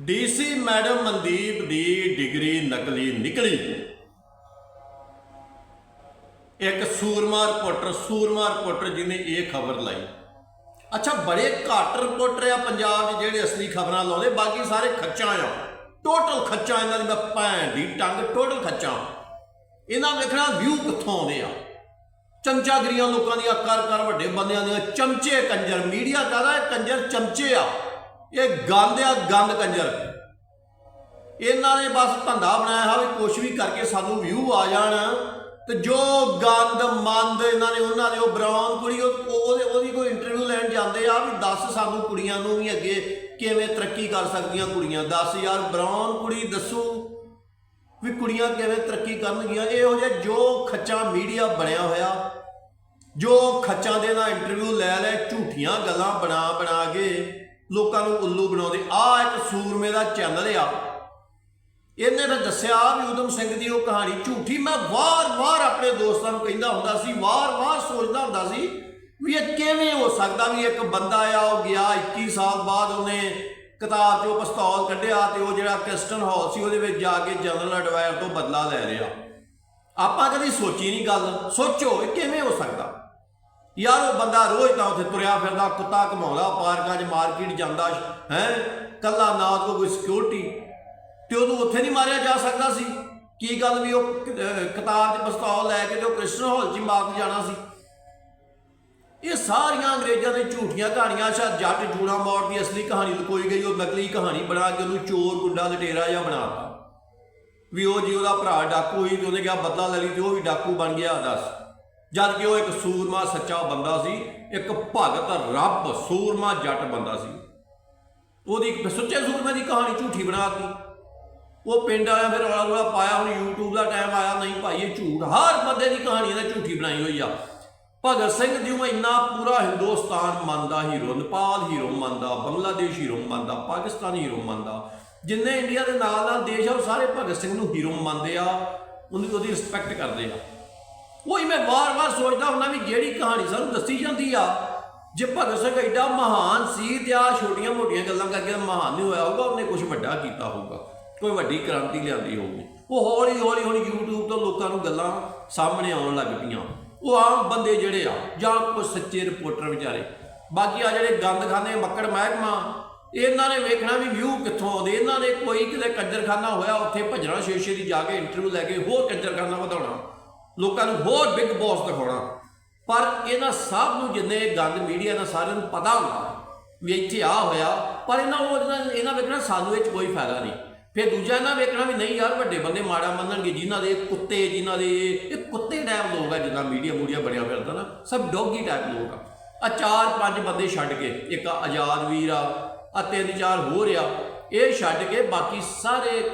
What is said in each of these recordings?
DC madam Mandeep ਦੀ degree ਨਕਲੀ ਨਿਕਲੀ। ਇੱਕ ਸੂਰਮਾ ਰਿਪੋਰਟਰ ਸੂਰਮਾ ਰਿਪੋਰਟਰ ਜਿਹਨੇ ਇਹ ਖਬਰ ਲਾਈ। ਅੱਛਾ, ਬੜੇ ਘੱਟ ਰਿਪੋਰਟਰ ਆ ਪੰਜਾਬ 'ਚ ਜਿਹੜੇ ਅਸਲੀ ਖਬਰਾਂ ਲਾਉਂਦੇ, ਬਾਕੀ ਸਾਰੇ ਖੱਚਾਂ ਆ। ਟੋਟਲ ਖੱਚਾਂ ਇਹਨਾਂ ਦੀ, ਮੈਂ ਭੈਣ ਦੀ ਟੰਗ ਟੋਟਲ ਖੱਚਾਂ। ਇਹਨਾਂ ਵੇਖਣਾ ਵਿਊ ਕਿੱਥੋਂ ਆਉਂਦੇ ਆ? ਚਮਚਾਗਰੀਆਂ ਲੋਕਾਂ ਦੀਆਂ ਕਰ ਕਰ ਵੱਡੇ ਬੰਦਿਆਂ ਦੀਆਂ, ਚਮਚੇ ਕੰਜਰ ਮੀਡੀਆ ਕਹਦਾ? ਕੰਜਰ ਚਮਚੇ ਆ। ਇਹ ਗੰਦ ਆ, ਗੰਦ ਕੰਜਰ। ਇਹਨਾਂ ਨੇ ਬਸ ਧੰਦਾ ਬਣਾਇਆ ਹੈ ਵੀ ਕੁਛ ਵੀ ਕਰਕੇ ਸਾਨੂੰ ਵਿਊ ਆ ਜਾਣ। ਤੇ ਜੋ ਗੰਦ, ਮੰਦ ਇਹਨਾਂ ਨੇ ਉਹਨਾਂ ਦੇ, ਉਹ ਬਰਾਊਨ ਕੁੜੀ ਉਹਦੇ ਉਹਦੀ ਕੋਈ ਇੰਟਰਵਿਊ ਲੈਣ ਜਾਂਦੇ ਆ ਵੀ ਦੱਸ ਸਾਨੂੰ ਕੁੜੀਆਂ ਨੂੰ ਵੀ ਅੱਗੇ ਕਿਵੇਂ ਤਰੱਕੀ ਕਰ ਸਕਦੀਆਂ ਕੁੜੀਆਂ। ਦੱਸ ਯਾਰ ਬਰਾਊਨ ਕੁੜੀ ਦੱਸੋ ਵੀ ਕੁੜੀਆਂ ਕਿਵੇਂ ਤਰੱਕੀ ਕਰਨਗੀਆਂ। ਇਹੋ ਜਿਹਾ ਜੋ ਖੱਚਾ ਮੀਡੀਆ ਬਣਿਆ ਹੋਇਆ, ਜੋ ਖੱਚਾਂ ਦੇ ਨਾਲ ਇੰਟਰਵਿਊ ਲੈ ਲੈ, ਝੂਠੀਆਂ ਗੱਲਾਂ ਬਣਾ ਬਣਾ ਕੇ ਲੋਕਾਂ ਨੂੰ ਉੱਲੂ ਬਣਾਉਂਦੇ। ਆ ਇੱਕ ਸੂਰਮੇ ਦਾ ਚੈਨਲ ਆ। ਇਹਨੇ ਤਾਂ ਦੱਸਿਆ ਵੀ ਉਦਮ ਸਿੰਘ ਦੀ ਉਹ ਕਹਾਣੀ ਝੂਠੀ। ਮੈਂ ਵਾਰ-ਵਾਰ ਆਪਣੇ ਦੋਸਤਾਂ ਨੂੰ ਕਹਿੰਦਾ ਹੁੰਦਾ ਸੀ, ਵਾਰ-ਵਾਰ ਸੋਚਦਾ ਹੁੰਦਾ ਸੀ ਵੀ ਇਹ ਕਿਵੇਂ ਹੋ ਸਕਦਾ ਵੀ ਇੱਕ ਬੰਦਾ ਆ, ਉਹ ਗਿਆ 21 ਸਾਲ ਬਾਅਦ ਉਹਨੇ ਕਿਤਾਬ 'ਚੋਂ ਪਿਸਤੌਲ ਕੱਢਿਆ ਤੇ ਉਹ ਜਿਹੜਾ ਕ੍ਰਿਸਟਨ ਹਾਲ ਸੀ, ਉਹਦੇ ਵਿੱਚ ਜਾ ਕੇ ਜਨਰਲ ਐਡਵਾਇਰ ਤੋਂ ਬਦਲਾ ਲੈ ਰਿਹਾ। ਆਪਾਂ ਕਦੀ ਸੋਚੀ ਨਹੀਂ ਗੱਲ। ਸੋਚੋ ਇਹ ਕਿਵੇਂ ਹੋ ਸਕਦਾ। ਯਾਰ ਉਹ ਬੰਦਾ ਰੋਜ਼ ਤਾਂ ਉੱਥੇ ਤੁਰਿਆ ਫਿਰਦਾ, ਕੁੱਤਾ ਘਮਾਉਂਦਾ, ਪਾਰਕਾਂ 'ਚ ਮਾਰਕੀਟ ਜਾਂਦਾ, ਹੈ? ਕੱਲਾ ਨਾ ਕੋ ਕੋਈ ਸਿਕਿਉਰਿਟੀ ਤੇ ਉਹਨੂੰ ਉੱਥੇ ਨਹੀਂ ਮਾਰਿਆ ਜਾ ਸਕਦਾ ਸੀ। ਕੀ ਗੱਲ ਵੀ ਉਹ ਕ- ਕਿਤਾਬ 'ਚ ਪਿਸਤੌਲ ਲੈ ਕੇ ਤੇ ਉਹ ਕ੍ਰਿਸਚਨ ਹਾਲ 'ਚ ਹੀ ਮਾਰ ਜਾਣਾ ਸੀ। ਇਹ ਸਾਰੀਆਂ ਅੰਗਰੇਜ਼ਾਂ ਦੇ ਝੂਠੀਆਂ ਕਹਾਣੀਆਂ ਸ਼ਾਇਦ ਜੱਟ ਜੂਣਾ ਮੌੜ ਦੀ ਅਸਲੀ ਕਹਾਣੀ ਲੁਕੋਈ ਗਈ, ਉਹ ਨਕਲੀ ਕਹਾਣੀ ਬਣਾ ਕੇ ਉਹਨੂੰ ਚੋਰ, ਗੁੰਡਾ, ਲਟੇਰਾ ਜਿਹਾ ਬਣਾਤਾ ਵੀ ਉਹ ਜੀ ਉਹਦਾ ਭਰਾ ਡਾਕੂ ਹੀ ਤੇ ਉਹਨੇ ਕਿਹਾ, ਬਦਲਾ ਲੈ ਲਈ ਤੇ ਉਹ ਵੀ ਡਾਕੂ ਬਣ ਗਿਆ, ਦੱਸ। ਜਦ ਕਿ ਉਹ ਇੱਕ ਸੂਰਮਾ ਸੱਚਾ ਬੰਦਾ ਸੀ, ਇੱਕ ਭਗਤ ਰੱਬ ਸੂਰਮਾ ਜੱਟ ਬੰਦਾ ਸੀ। ਉਹਦੀ ਇੱਕ ਸੁੱਚੇ ਸੂਰਮੇ ਦੀ ਕਹਾਣੀ ਝੂਠੀ ਬਣਾਤੀ ਉਹ ਪਿੰਡ ਵਾਲਿਆਂ ਫਿਰ ਰੌਲਾ ਰੌਲਾ ਪਾਇਆ, ਹੁਣ YouTube ਦਾ ਟਾਈਮ ਆਇਆ, ਨਹੀਂ ਭਾਈ ਇਹ ਝੂਠ, ਹਰ ਬੰਦੇ ਦੀ ਕਹਾਣੀ ਇਹਨੇ ਝੂਠੀ ਬਣਾਈ ਹੋਈ ਆ। ਭਗਤ ਸਿੰਘ ਜਿਉਂ ਇੰਨਾ ਪੂਰਾ ਹਿੰਦੁਸਤਾਨ ਮੰਨਦਾ ਹੀਰੋ ਨੇਪਾਲ ਹੀਰੋ ਮੰਨਦਾ, ਬੰਗਲਾਦੇਸ਼ ਹੀਰੋ ਮੰਨਦਾ, ਪਾਕਿਸਤਾਨ ਹੀਰੋ ਮੰਨਦਾ, ਜਿੰਨੇ ਇੰਡੀਆ ਦੇ ਨਾਲ ਨਾਲ ਦੇਸ਼ ਆ, ਉਹ ਸਾਰੇ ਭਗਤ ਸਿੰਘ ਨੂੰ ਹੀਰੋ ਮੰਨਦੇ ਆ ਉਹਦੀ ਉਹਦੀ ਰਿਸਪੈਕਟ ਕਰਦੇ ਆ। ਉਹੀ ਮੈਂ ਵਾਰ-ਵਾਰ ਸੋਚਦਾ ਹੁੰਦਾ ਵੀ ਜਿਹੜੀ ਕਹਾਣੀ ਸਾਨੂੰ ਦੱਸੀ ਜਾਂਦੀ ਆ, ਜੇ ਭਗਤ ਸਿੰਘ ਐਡਾ ਮਹਾਨ ਸੀ ਤੇ ਆ ਛੋਟੀਆਂ-ਮੋਟੀਆਂ ਗੱਲਾਂ ਕਰਕੇ ਮਹਾਨ ਨਹੀਂ ਹੋਇਆ ਹੋਊਗਾ, ਉਹਨੇ ਕੁਝ ਵੱਡਾ ਕੀਤਾ ਹੋਊਗਾ, ਕੋਈ ਵੱਡੀ ਕ੍ਰਾਂਤੀ ਲਿਆਂਦੀ ਹੋਊਗੀ। ਉਹ ਹੌਲੀ-ਹੌਲੀ ਹੁਣ YouTube ਤੋਂ ਲੋਕਾਂ ਨੂੰ ਗੱਲਾਂ ਸਾਹਮਣੇ ਆਉਣ ਲੱਗ ਪਈਆਂ। ਉਹ ਆਮ ਬੰਦੇ ਜਿਹੜੇ ਆ, ਜਾਂ ਕੋਈ ਸੱਚੇ ਰਿਪੋਰਟਰ ਵਿਚਾਰੇ। ਬਾਕੀ ਆ ਜਿਹੜੇ ਗੰਦਖਾਨੇ, ਮੱਕੜ ਮਹਿਕਮਾ, ਇਹਨਾਂ ਨੇ ਵੇਖਣਾ ਵੀ ਵਿਊ ਕਿੱਥੋਂ ਆਉਂਦੇ। ਇਹਨਾਂ ਨੇ ਕੋਈ ਕਿਤੇ ਕੰਜਰਖਾਨਾ ਹੋਇਆ, ਉੱਥੇ ਭੱਜਣਾ ਸ਼ੇਸ਼ੇ ਦੀ ਜਾ ਕੇ ਇੰਟਰਵਿਊ ਲੈ ਕੇ ਹੋਰ ਕੰਜਰਖਾਨਾ ਵਧਾਉਣਾ। ਲੋਕਾਂ ਨੂੰ ਹੋਰ ਬਿਗ ਬੌਸ ਦਿਖਾਉਣਾ। ਪਰ ਇਹਨਾਂ ਸਭ ਨੂੰ ਜਿੰਨੇ ਗੰਦ ਮੀਡੀਆ ਨਾਲ ਸਾਰਿਆਂ ਨੂੰ ਪਤਾ ਹੁੰਦਾ ਵੀ ਇੱਥੇ ਆ ਹੋਇਆ, ਪਰ ਇਹਨਾਂ ਉਹ ਇਹਨਾਂ- ਵੇਖਣਾ ਸਾਨੂੰ ਇਹ 'ਚ ਕੋਈ ਫਾਇਦਾ ਨਹੀਂ। ਫਿਰ ਦੂਜਾ ਇਹਨਾਂ ਵੇਖਣਾ ਵੀ ਨਹੀਂ ਯਾਰ, ਵੱਡੇ ਬੰਦੇ ਮਾੜਾ ਮੰਨਣਗੇ ਜਿਨ੍ਹਾਂ ਦੇ ਕੁੱਤੇ, ਜਿਨ੍ਹਾਂ ਦੇ ਇਹ ਕੁੱਤੇ ਟਾਈਪ ਲੋਕ ਆ, ਜਿੱਦਾਂ ਮੀਡੀਆ ਮੂਡੀਆ ਬਣਿਆ ਫਿਰਦਾ ਨਾ, ਸਭ ਡੌਗੀ ਟਾਈਪ ਲੋਕ ਆ। ਆ ਚਾਰ ਪੰਜ ਬੰਦੇ ਛੱਡ ਕੇ, ਇੱਕ ਆਜ਼ਾਦ ਵੀਰ ਆ ਆ ਤਿੰਨ ਚਾਰ ਹੋਰ ਆ, ਇਹ ਛੱਡ ਕੇ ਬਾਕੀ ਸਾਰੇ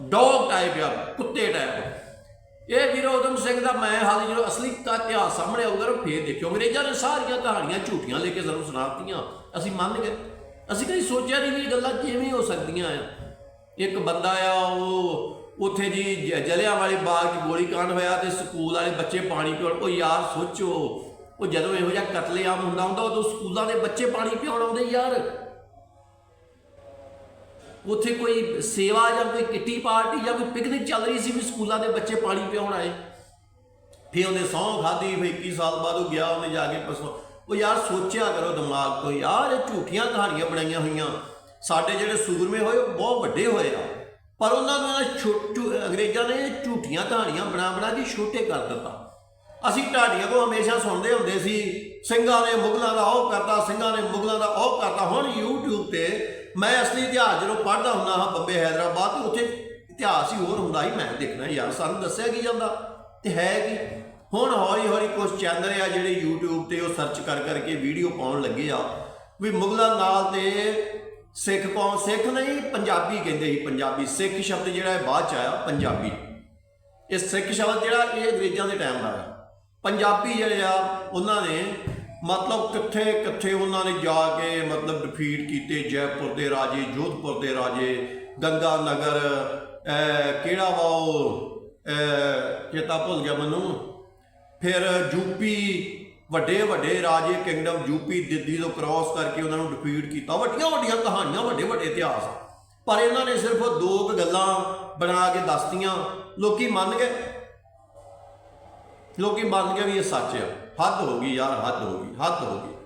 ਡੌਗ ਟਾਈਪ ਆ, ਕੁੱਤੇ ਟਾਈਪ ਇਹ ਵੀਰੋ ਉਦਮ ਸਿੰਘ ਦਾ ਮੈਂ ਹਾਲ ਜਦੋਂ ਅਸਲੀ ਤਾਂ ਇਤਿਹਾਸ ਸਾਹਮਣੇ ਆਊਗਾ ਉਹ ਫੇਰ ਦੇਖਿਓ। ਅੰਗਰੇਜ਼ਾਂ ਨੇ ਸਾਰੀਆਂ ਕਹਾਣੀਆਂ ਝੂਠੀਆਂ ਲੈ ਕੇ ਸਾਨੂੰ ਸੁਣਾਤੀਆਂ। ਅਸੀਂ ਮੰਨ ਗਏ। ਅਸੀਂ ਕਦੀ ਸੋਚਿਆ ਨਹੀਂ ਵੀ ਗੱਲਾਂ ਕਿਵੇਂ ਹੋ ਸਕਦੀਆਂ ਆ। ਇੱਕ ਬੰਦਾ ਆ, ਉਹ ਉੱਥੇ ਜੀ ਜ- ਜਲਿਆਂ ਵਾਲੇ ਬਾਗ 'ਚ ਗੋਲੀ ਕਾਂਡ ਹੋਇਆ ਤੇ ਸਕੂਲ ਵਾਲੇ ਬੱਚੇ ਪਾਣੀ ਪਿਉਣ। ਉਹ ਯਾਰ ਸੋਚੋ, ਉਹ ਜਦੋਂ ਇਹੋ ਜਿਹਾ ਕਤਲੇਆਮ ਹੁੰਦਾ ਹੁੰਦਾ ਉਦੋਂ ਸਕੂਲਾਂ ਦੇ ਬੱਚੇ ਪਾਣੀ ਪਿਉਣ ਆਉਂਦੇ ਯਾਰ। ਉੱਥੇ ਕੋਈ ਸੇਵਾ ਜਾਂ ਕੋਈ ਕਿੱਟੀ ਪਾਰਟੀ ਜਾਂ ਕੋਈ ਪਿਕਨਿਕ ਚੱਲ ਰਹੀ ਸੀ ਵੀ ਸਕੂਲਾਂ ਦੇ ਬੱਚੇ ਪਾਣੀ ਪਿਉਣ ਆਏ? ਫਿਰ ਉਹਨੇ ਸਹੁੰ ਖਾਧੀ, ਫਿਰ 21 ਸਾਲ ਬਾਅਦ ਉਹ ਗਿਆ, ਉਹਨੇ ਜਾ ਕੇ ਪਸੋ ਉਹ ਯਾਰ ਸੋਚਿਆ ਕਰੋ ਦਿਮਾਗ ਤੋਂ, ਯਾਰ ਇਹ ਝੂਠੀਆਂ ਕਹਾਣੀਆਂ ਬਣਾਈਆਂ ਹੋਈਆਂ। ਸਾਡੇ ਜਿਹੜੇ ਸੂਰਮੇ ਹੋਏ, ਉਹ ਬਹੁਤ ਵੱਡੇ ਹੋਏ ਆ। ਪਰ ਉਹਨਾਂ ਨੂੰ ਇਹਨਾਂ ਛੋਟੂ, ਅੰਗਰੇਜ਼ਾਂ ਨੇ ਝੂਠੀਆਂ ਕਹਾਣੀਆਂ ਬਣਾ ਬਣਾ ਕੇ ਛੋਟੇ ਕਰ ਦਿੱਤਾ। ਅਸੀਂ ਢਾਡੀਆਂ ਕੋ ਹਮੇਸ਼ਾ ਸੁਣਦੇ ਹੁੰਦੇ ਸੀ, ਸਿੰਘਾਂ ਨੇ ਮੁਗਲਾਂ ਦਾ ਉਹ ਕਰਦਾ ਸਿੰਘਾਂ ਨੇ ਮੁਗਲਾਂ ਦਾ ਉਹ ਕਰਦਾ ਹੁਣ YouTube ਤੇ ਮੈਂ ਅਸਲੀ ਇਤਿਹਾਸ ਜਦੋਂ ਪੜ੍ਹਦਾ ਹੁੰਦਾ ਹਾਂ ਬੰਬੇ ਹైదరాబాద్ ਤੇ, ਉੱਥੇ ਇਤਿਹਾਸ ਹੀ ਹੋਰ ਹੁੰਦਾ ਹੀ ਮੈਂ ਦੇਖਣਾ ਯਾਰ, ਸਾਨੂੰ ਦੱਸਿਆ ਕੀ ਜਾਂਦਾ? ਤੇ ਹੈ ਕੀ? ਹੁਣ ਹੌਲੀ ਹੌਲੀ ਕੁਝ ਚੈਨਲ ਆ ਜਿਹੜੇ YouTube ਤੇ ਉਹ ਸਰਚ ਕਰ ਕਰਕੇ ਵੀਡੀਓ ਪਾਉਣ ਲੱਗੇ ਆ ਵੀ ਮੁਗਲਾਂ ਨਾਲ ਤੇ ਸਿੱਖ ਕੌਮ, ਸਿੱਖ ਨਹੀਂ, ਪੰਜਾਬੀ ਕਹਿੰਦੇ ਸੀ, ਪੰਜਾਬੀ। ਸਿੱਖ ਸ਼ਬਦ ਜਿਹੜਾ ਬਾਅਦ ਚ ਆਇਆ, ਪੰਜਾਬੀ। ਇਹ ਸਿੱਖ ਸ਼ਬਦ ਜਿਹੜਾ ਇਹ ਅੰਗਰੇਜ਼ਾਂ ਦੇ ਟਾਈਮ ਦਾ ਹੈ ਪੰਜਾਬੀ ਜਿਹੜੇ ਆ, ਉਹਨਾਂ ਨੇ ਮਤਲਬ ਕਿੱਥੇ ਕਿੱਥੇ ਉਹਨਾਂ ਨੇ ਜਾ ਕੇ ਮਤਲਬ ਡਿਫੀਟ ਕੀਤੇ, ਜੈਪੁਰ ਦੇ ਰਾਜੇ, ਜੋਧਪੁਰ ਦੇ ਰਾਜੇ, ਗੰਗਾ ਨਗਰ ਕਿਹੜਾ ਵਾ ਉਹ? ਚੇਤਾ ਭੁੱਲ ਗਿਆ ਮੈਨੂੰ। ਫਿਰ ਯੂਪੀ ਵੱਡੇ ਵੱਡੇ ਰਾਜੇ ਕਿੰਗਡਮ ਯੂਪੀ ਦਿੱਲੀ ਤੋਂ ਕ੍ਰਾਸ ਕਰਕੇ ਉਹਨਾਂ ਨੂੰ ਡਿਫੀਟ ਕੀਤਾ। ਵੱਡੀਆਂ ਵੱਡੀਆਂ ਕਹਾਣੀਆਂ, ਵੱਡੇ ਵੱਡੇ ਇਤਿਹਾਸ। ਪਰ ਇਹਨਾਂ ਨੇ ਸਿਰਫ ਦੋ ਕੁ ਗੱਲਾਂ ਬਣਾ ਕੇ ਦੱਸਤੀਆਂ। ਲੋਕੀ ਮੰਨ ਗਏ ਲੋਕੀ ਮੰਨ ਗਏ ਵੀ ਇਹ ਸੱਚ ਆ। ਹੱਦ ਹੋ ਗਈ ਯਾਰ, ਹੱਦ ਹੋ ਗਈ, ਹੱਦ ਹੋ ਗਈ।